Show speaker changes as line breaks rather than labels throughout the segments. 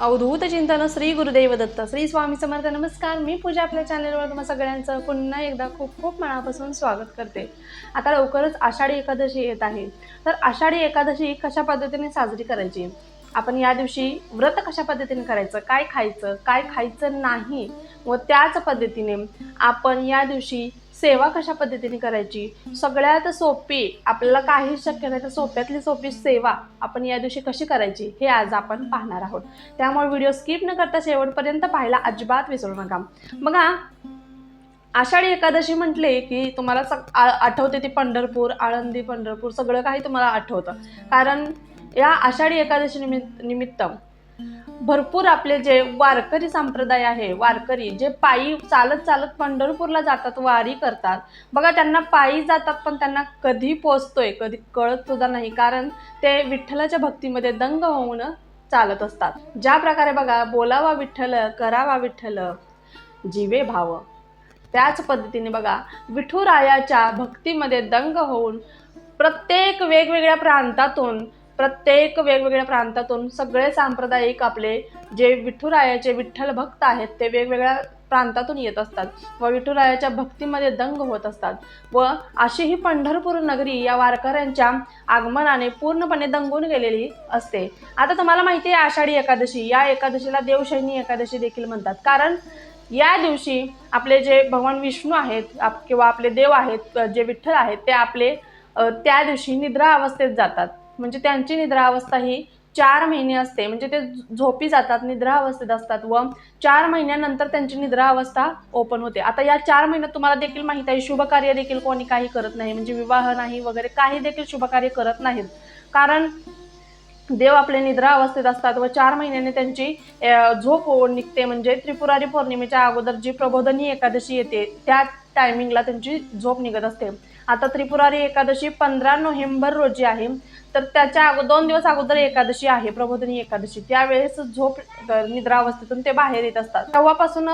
अवधूत चिंतन श्री गुरुदेव दत्त श्री स्वामी समर्थ. नमस्कार मी पूजा आपल्या चॅनलवर तुम्हा सगळ्यांचं पुन्हा एकदा खूप खूप मनापासून स्वागत करते. आता लवकरच आषाढी एकादशी येत आहे. तर आषाढी एकादशी कशा पद्धतीने साजरी करायची? आपण या दिवशी व्रत कशा पद्धतीने करायचं? काय खायचं? काय खायचं नाही? व त्याच पद्धतीने आपण या दिवशी सेवा कशा पद्धतीने करायची? सगळ्यात सोपी आपल्याला काही शक्य नाही तर सोप्यातली सोपी सेवा आपण या दिवशी कशी करायची हे आज आपण पाहणार आहोत. त्यामुळे व्हिडिओ स्किप न करता शेवटपर्यंत पाहायला अजिबात विसरू नका. बघा आषाढी एकादशी म्हटले की तुम्हाला सग आठवते ती पंढरपूर आळंदी पंढरपूर सगळं काही तुम्हाला आठवतं. कारण या आषाढी एकादशी निमित्त निमित्त भरपूर आपले जे वारकरी संप्रदाय आहे वारकरी जे पायी चालत चालत पंढरपूरला जातात वारी करतात. बघा त्यांना पायी जातात पण त्यांना कधी पोचतोय कधी कळत सुद्धा नाही. कारण ते विठ्ठलाच्या भक्तीमध्ये दंग होऊन चालत असतात. ज्या प्रकारे बघा बोलावा विठ्ठल करावा विठ्ठल जीवे भाव. त्याच पद्धतीने बघा विठुरायाच्या भक्तीमध्ये दंग होऊन प्रत्येक वेगवेगळ्या प्रांतातून प्रत्येक वेगवेगळ्या प्रांतातून सगळे सांप्रदायिक आपले जे विठुरायाचे विठ्ठल भक्त आहेत ते वेगवेगळ्या प्रांतातून येत असतात व विठुरायाच्या भक्तीमध्ये दंग होत असतात. व अशी ही पंढरपूर नगरी या वारकऱ्यांच्या आगमनाने पूर्णपणे दंगून गेलेली असते. आता तुम्हाला माहिती आहे आषाढी एकादशी. या एकादशीला देवशैनी एकादशी देखील म्हणतात. कारण या दिवशी आपले जे भगवान विष्णू आहेत आप- किंवा आपले देव आहेत जे विठ्ठल आहेत ते आपले त्या दिवशी निद्रा अवस्थेत जातात. म्हणजे त्यांची निद्रा अवस्था ही चार महिने असते. म्हणजे ते झोपी जातात निद्रा अवस्थेत असतात व चार महिन्यानंतर त्यांची निद्रा अवस्था ओपन होते. आता या चार महिन्यात तुम्हाला देखील माहीत आहे शुभ कार्य देखील कोणी काही करत नाही. म्हणजे विवाह नाही वगैरे काही देखील शुभ कार्य करत नाहीत. कारण देव आपले निद्रा अवस्थेत असतात व चार महिन्याने त्यांची झोप होऊन निघते. म्हणजे त्रिपुरारी पौर्णिमेच्या अगोदर जी प्रबोधनी एकादशी येते त्या टायमिंगला त्यांची झोप निघत असते. आता त्रिपुरारी एकादशी पंधरा नोव्हेंबर रोजी आहे. तर त्याच्या अगो दोन दिवस अगोदर एकादशी आहे प्रबोधनी एकादशी. त्यावेळेस झोप निद्रा अवस्थेतून ते बाहेर येत असतात. तेव्हापासून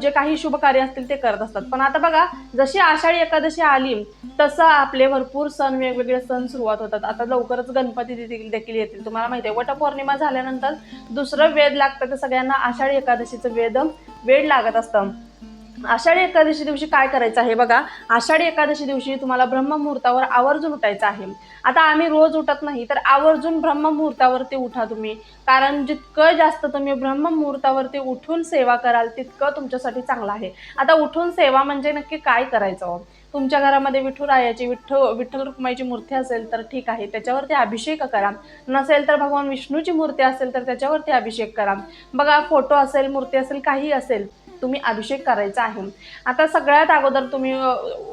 जे काही शुभ कार्य असतील ते करत असतात. पण आता बघा जशी आषाढी एकादशी आली तसं आपले भरपूर सण वेगवेगळे सण सुरुवात होतात. आता लवकरच गणपती देखील देखील येतील. तुम्हाला माहिती आहे वटपौर्णिमा झाल्यानंतर दुसरं वेद लागतं तर सगळ्यांना आषाढी एकादशीचं वेद वेड लागत असतं. आषाढी एकादशी दिवशी काय करायचं आहे बघा? आषाढी एकादशी दिवशी तुम्हाला ब्रह्ममुहूर्तावर आवर्जून उठायचं आहे. आता आम्ही रोज उठत नाही तर आवर्जून ब्रह्ममुहूर्तावरती उठा तुम्ही. कारण जितकं जास्त तुम्ही ब्रह्ममुहूर्तावरती उठून सेवा कराल तितकं तुमच्यासाठी चांगलं आहे. आता उठून सेवा म्हणजे नक्की काय करायचं? हो? तुमच्या घरामध्ये विठुरायाची विठ्ठल विठ्ठल रुक्माईची मूर्ती असेल तर ठीक आहे त्याच्यावरती अभिषेक करा. नसेल तर भगवान विष्णूची मूर्ती असेल तर त्याच्यावरती अभिषेक करा. बघा फोटो असेल मूर्ती असेल काही असेल तुम्ही अभिषेक करायचा आहे. आता सगळ्यात अगोदर तुम्ही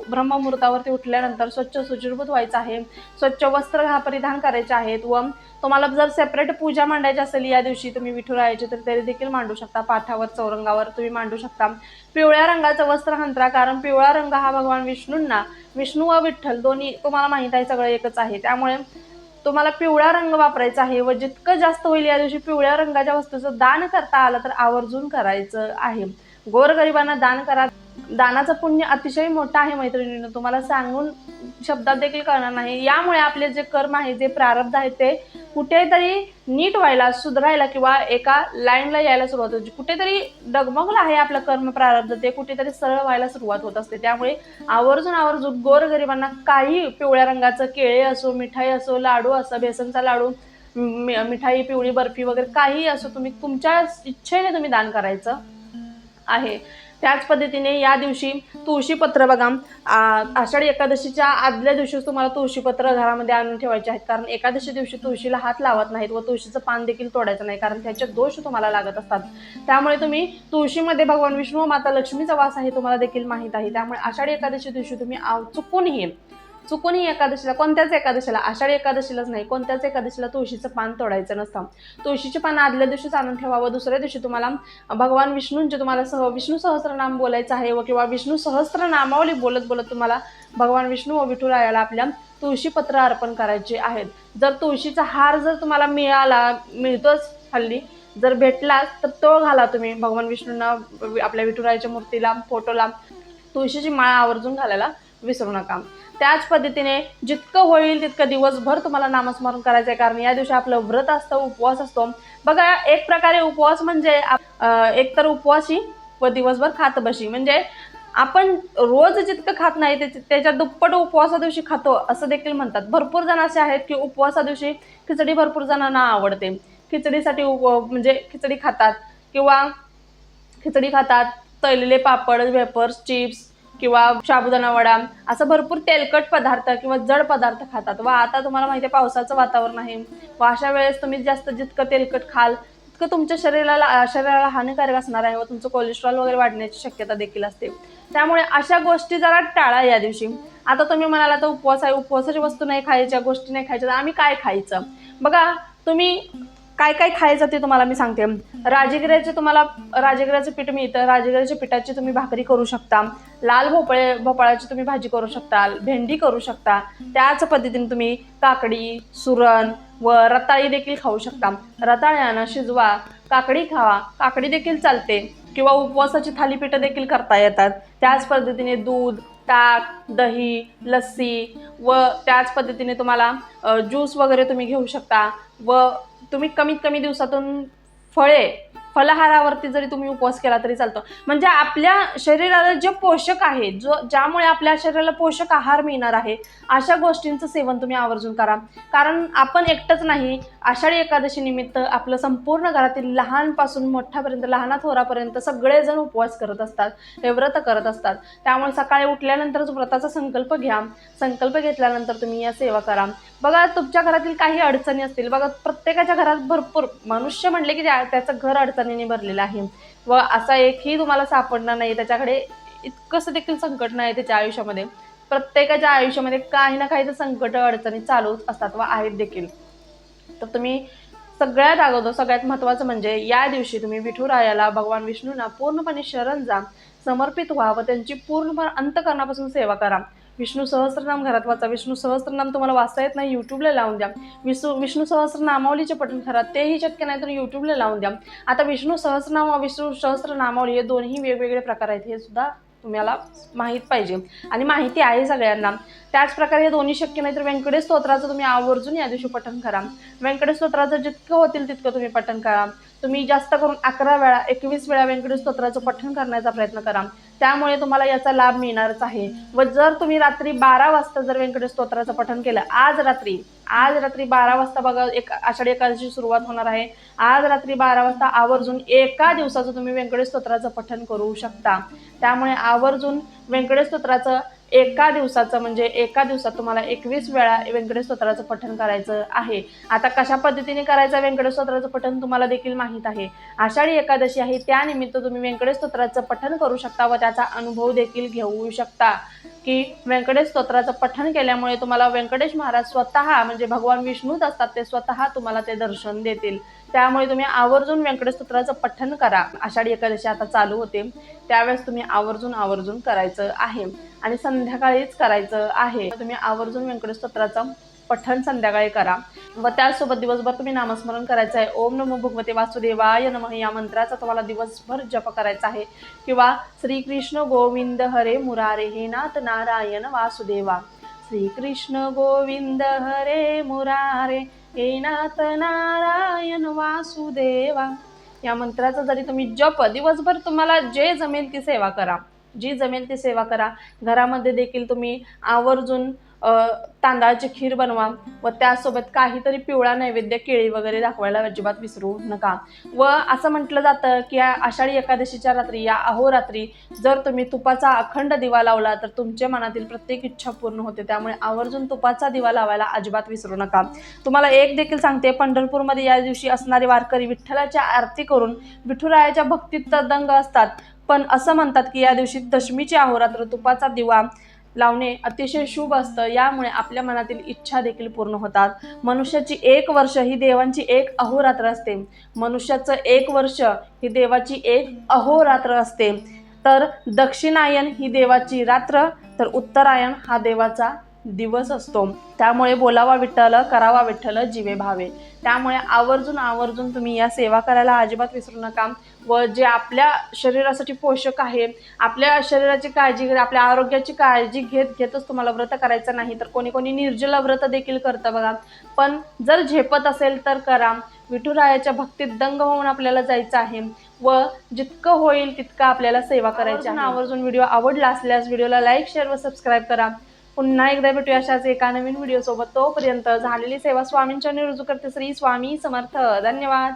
ब्रह्ममुहूर्तावरती उठल्यानंतर स्वच्छ सुचिरभूत व्हायचं आहे. स्वच्छ वस्त्र हा परिधान करायचे आहेत व तुम्हाला जर सेपरेट पूजा मांडायची असेल या दिवशी तुम्ही विठुरायाची तर तरी देखील मांडू शकता. पाठावर चौरंगावर तुम्ही मांडू शकता. पिवळ्या रंगाचं वस्त्र हंतरा कारण पिवळा रंग हा भगवान विष्णूंना विष्णू व विठ्ठल दोन्ही तुम्हाला माहीत आहे सगळं एकच आहे. त्यामुळे तुम्हाला पिवळा रंग वापरायचा आहे व जितकं जास्त होईल या दिवशी पिवळ्या रंगाच्या वस्तूचं दान करता आलं तर आवर्जून करायचं आहे. गोरगरिबांना दान करा. दानाचं पुण्य अतिशय मोठं आहे मैत्रिणीनं. तुम्हाला सांगून शब्दात देखील कळणार नाही. यामुळे आपले जे कर्म आहे जे प्रारब्ध आहे ते कुठेतरी नीट व्हायला सुधारायला किंवा एका लाईनला यायला सुरुवात होते. कुठेतरी डगमगलं आहे आपलं कर्म प्रारब्ध. ते कुठेतरी सरळ व्हायला सुरुवात होत असते. त्यामुळे आवर्जून आवर्जून गोरगरिबांना काही पिवळ्या रंगाचं केळे असो मिठाई असो लाडू असो बेसनचा लाडू मि- मिठाई पिवळी बर्फी वगैरे काही असो तुम्ही तुमच्या इच्छेने तुम्ही दान करायचं. आहे. त्याच पद्धतीने या दिवशी तुळशीपत्र बघा. आषाढी एकादशीच्या आदल्या दिवशीच तुम्हाला तुळशीपत्र घरामध्ये आणून ठेवायचे आहेत. कारण एकादशी दिवशी तुळशीला हात लावत नाहीत व तुळशीचं पान देखील तोडायचं नाही. कारण त्याचे दोष तुम्हाला लागत असतात. त्यामुळे तुम्ही तुळशीमध्ये भगवान विष्णू व माता लक्ष्मीचा वास आहे तुम्हाला देखील माहीत आहे. त्यामुळे आषाढी एकादशी दिवशी तुम्ही चुकूनही चुकूनही एकादशीला कोणत्याच एकादशीला आषाढी एकादशीलाच नाही कोणत्याच एकादशीला तुळशीचं पान तोडायचं नसतं. तुळशीचे पान आदल्या दिवशीच आणून ठेवावं दुसऱ्या दिवशी तुम्हाला भगवान विष्णूंचे तुम्हाला सह विष्णू सहस्रनाम बोलायचं आहे व किंवा विष्णू सहस्रनामावली बोलत बोलत तुम्हाला भगवान विष्णू व विठुरायाला आपल्या तुळशीपत्र अर्पण करायचे आहेत. जर तुळशीचा हार जर तुम्हाला मिळाला मिळतोच हल्ली जर भेटला तर तो घाला तुम्ही भगवान विष्णूंना आपल्या विठुरायाच्या मूर्तीला फोटोला. तुळशीची माळ आवर्जून घालायला विसरू नका. त्याच पद्धतीने जितकं होईल तितकं दिवसभर तुम्हाला नामस्मरण करायचं आहे कारण या दिवशी आपलं व्रत असतं उपवास असतो. बघा एक प्रकारे उपवास म्हणजे एकतर उपवासी व दिवसभर खात बशी. म्हणजे आपण रोज जितकं खात नाही ते त्याच्या दुप्पट उपवासा दिवशी खातो असं देखील म्हणतात. भरपूर जण असे आहेत की उपवासा दिवशी खिचडी भरपूर जणांना आवडते. खिचडीसाठी उप म्हणजे खिचडी खातात. किंवा खिचडी खातात तळलेले पापड वेपर्स चिप्स किंवा साबुदाणा वडा असं भरपूर तेलकट पदार्थ किंवा जड पदार्थ खातात. व आता तुम्हाला माहिती आहे पावसाचं वातावरण आहे. व अशा वेळेस तुम्ही जास्त जितकं तेलकट खाल तितकं तुमच्या शरीराला शरीराला हानिकारक असणार आहे व तुमचं कोलेस्ट्रॉल वगैरे वाढण्याची शक्यता देखील असते. त्यामुळे अशा गोष्टी जरा टाळा या दिवशी. आता तुम्ही म्हणाला तर उपवास आहे उपवासाची वस्तू नाही खायच्या गोष्टी नाही खायच्या तर आम्ही काय खायचं? बघा तुम्ही काय काय खायचं ते तुम्हाला मी सांगते. राजगिऱ्याचे तुम्हाला राजगिऱ्याचं पीठ मिळतं. राजगिऱ्याच्या पिठाची तुम्ही भाकरी करू शकता. लाल भोपळे भोपळाची तुम्ही भाजी करू शकता. भेंडी करू शकता. त्याच पद्धतीने तुम्ही काकडी सुरण व रताळी देखील खाऊ शकता. रताळ्यानं शिजवा काकडी खावा. काकडी देखील चालते किंवा उपवासाची थालीपीठं देखील करता येतात. त्याच पद्धतीने दूध ताक दही लस्सी व त्याच पद्धतीने तुम्हाला ज्यूस वगैरे तुम्ही घेऊ शकता व तुम्ही कमीत कमी दिवसातून फळे फलाहारावरती जरी तुम्ही उपवास केला तरी चालतो. म्हणजे आपल्या शरीराला जे पोषक आहे जो ज्यामुळे आपल्या शरीराला पोषक आहार मिळणार आहे अशा गोष्टींचं सेवन तुम्ही आवर्जून करा. कारण आपण एकटंच नाही आषाढी एकादशी निमित्त आपलं संपूर्ण घरातील लहानपासून मोठ्यापर्यंत लहाना थोरापर्यंत सगळेजण उपवास करत असतात हे व्रत करत असतात. त्यामुळे सकाळी उठल्यानंतरच व्रताचा संकल्प घ्या. संकल्प घेतल्यानंतर तुम्ही या सेवा करा. बघा तुमच्या घरातील काही अडचणी असतील बघा प्रत्येकाच्या घरात भरपूर मनुष्य म्हणले की त्याचं घर अडचण अडचणीने भरलेला आहे. व असा एकही तुम्हाला सापडणार नाही. त्याच्याकडे इतकंसं देखील संकट नाही त्याच्या आयुष्यामध्ये. प्रत्येकाच्या आयुष्यामध्ये काही ना काही तर संकट अडचणी चालूच असतात व आहेत देखील. तर तुम्ही सगळ्यात अगोदर सगळ्यात महत्त्वाचं म्हणजे या दिवशी तुम्ही विठुरायाला भगवान विष्णूंना पूर्णपणे शरण जा समर्पित व्हा व त्यांची पूर्णपणे अंतकरणापासून सेवा करा. विष्णू सहस्त्रनाम घरात वाचा. विष्णू सहस्त्रनाम तुम्हाला वाचता येत नाही यूट्यूबला लावून द्या. विष्णू विष्णू सहस्त्रनामावलीचे पठण करा. तेही शक्य नाही तर यूट्यूबला लावून द्या. आता विष्णू सहस्रनाम विष्णू सहस्त्रनामावली हे दोन्ही वेगवेगळे प्रकार आहेत. हे सुद्धा तुम्हाला माहीत पाहिजे. आणि माहिती आहे सगळ्यांना. त्याच प्रकारे हे दोन्ही शक्य नाही तर व्यंकटेश स्तोत्राचं तुम्ही आवर्जून या दिवशी पठण करा. व्यंकटेश स्तोत्राचं जितकं होतील तितकं तुम्ही पठण करा. तुम्ही जास्त करून अकरा वेळा एकवीस वेळा व्यंकटेश स्तोत्राचं पठण करण्याचा प्रयत्न करा. त्यामुळे तुम्हाला याचा लाभ मिळणारच आहे. व जर तुम्ही रात्री बारा वाजता जर व्यंकटेश स्तोत्राचं पठण केलं आज रात्री आज रात्री बारा वाजता बघा एक आषाढी एकादशी सुरुवात होणार आहे. आज रात्री बारा वाजता आवर्जून एका दिवसाचं तुम्ही व्यंकटेश स्तोत्राचं पठण करू शकता. त्यामुळे आवर्जून व्यंकटेश स्तोत्राचं एका दिवसाचं म्हणजे एका दिवसात तुम्हाला एकवीस वेळा व्यंकटेश स्तोत्राचं पठण करायचं आहे. आता कशा पद्धतीने करायचं व्यंकटेश स्तोत्राचं पठण तुम्हाला देखील माहीत आहे. आषाढी एकादशी आहे त्यानिमित्त तुम्ही व्यंकटेश स्तोत्राचं पठण करू शकता व त्याचा अनुभव देखील घेऊ शकता. की व्यंकटेश स्तोत्राचं पठण केल्यामुळे तुम्हाला व्यंकटेश महाराज स्वतः म्हणजे भगवान विष्णूच असतात ते स्वतः तुम्हाला ते दर्शन देतील. त्यामुळे तुम्ही आवर्जून व्यंकटेश स्तोत्राचं पठण करा. आषाढी एकादशी आता चालू होते. त्यावेळेस तुम्ही आवर्जून आवर्जून करायचं आहे. आणि संध्याकाळीच करायचं आहे. तुम्ही आवर्जून व्यंकटेश स्तोत्राचं पठण संध्याकाळी करा. व त्याचसोबत दिवसभर तुम्ही नामस्मरण करायचं आहे ओम नमो भगवते वासुदेवाय नम. या मंत्राचा तुम्हाला दिवसभर जप करायचा आहे. किंवा श्रीकृष्ण गोविंद हरे मुरारे. हे नाथ नारायण वासुदेवा. श्रीकृष्ण गोविंद हरे मुरारे. हे नाथ नारायण वासुदेवा. या मंत्राचा जरी तुम्ही जप दिवसभर तुम्हाला जे जमेल ती सेवा करा. जी जमेल ती सेवा करा. घरामध्ये देखील तुम्ही आवर्जून तांदळाची खीर बनवा व त्यासोबत काहीतरी पिवळा नैवेद्य केळी वगैरे दाखवायला अजिबात विसरू नका. व असं म्हटलं जातं की या आषाढी एकादशीच्या रात्री या अहोरात्री जर तुम्ही तुपाचा अखंड दिवा लावला तर तुमच्या मनातील प्रत्येक इच्छा पूर्ण होते. त्यामुळे आवर्जून तुपाचा दिवा लावायला अजिबात विसरू नका. तुम्हाला एक देखील सांगते पंढरपूरमध्ये या दिवशी असणारे वारकरी विठ्ठलाच्या आरती करून विठुरायाच्या भक्तीत दंग असतात. पण असं म्हणतात की या दिवशी दशमीची अहोरात्र तुपाचा दिवा लावणे अतिशय शुभ असतं. यामुळे आपल्या मनातील इच्छा देखील पूर्ण होतात. मनुष्याची एक वर्ष ही देवांची एक अहोरात्र असते. मनुष्याचं एक वर्ष ही देवाची एक अहोरात्र असते. तर दक्षिणायन ही देवाची रात्र तर उत्तरायण हा देवाचा दिवस असतो. त्यामुळे बोलावा विठ्ठल करावा विठ्ठल जीवे भावे. त्यामुळे आवर्जून आवर्जून तुम्ही या सेवा करायला अजिबात विसरू नका. व जे आपल्या शरीरासाठी पोषक आहे आपल्या शरीराची काळजी घेत आपल्या आरोग्याची काळजी घेत घेतच तुम्हाला व्रत करायचं नाही तर कोणी कोणी निर्जला व्रत देखील करतं बघा. पण जर झेपत असेल तर करा. विठुरायाच्या भक्तीत दंग होऊन आपल्याला जायचं आहे. व जितकं होईल तितकं आपल्याला सेवा करायची आवर्जून व्हिडिओ आवडला असल्यास व्हिडिओला लाईक शेअर व सबस्क्राईब करा. पुन्हा एकदा भेटूया अशाच एका नवीन व्हिडिओ सोबत. तोपर्यंत झालेली सेवा स्वामींच्या निरुजू करते श्री स्वामी समर्थ. धन्यवाद.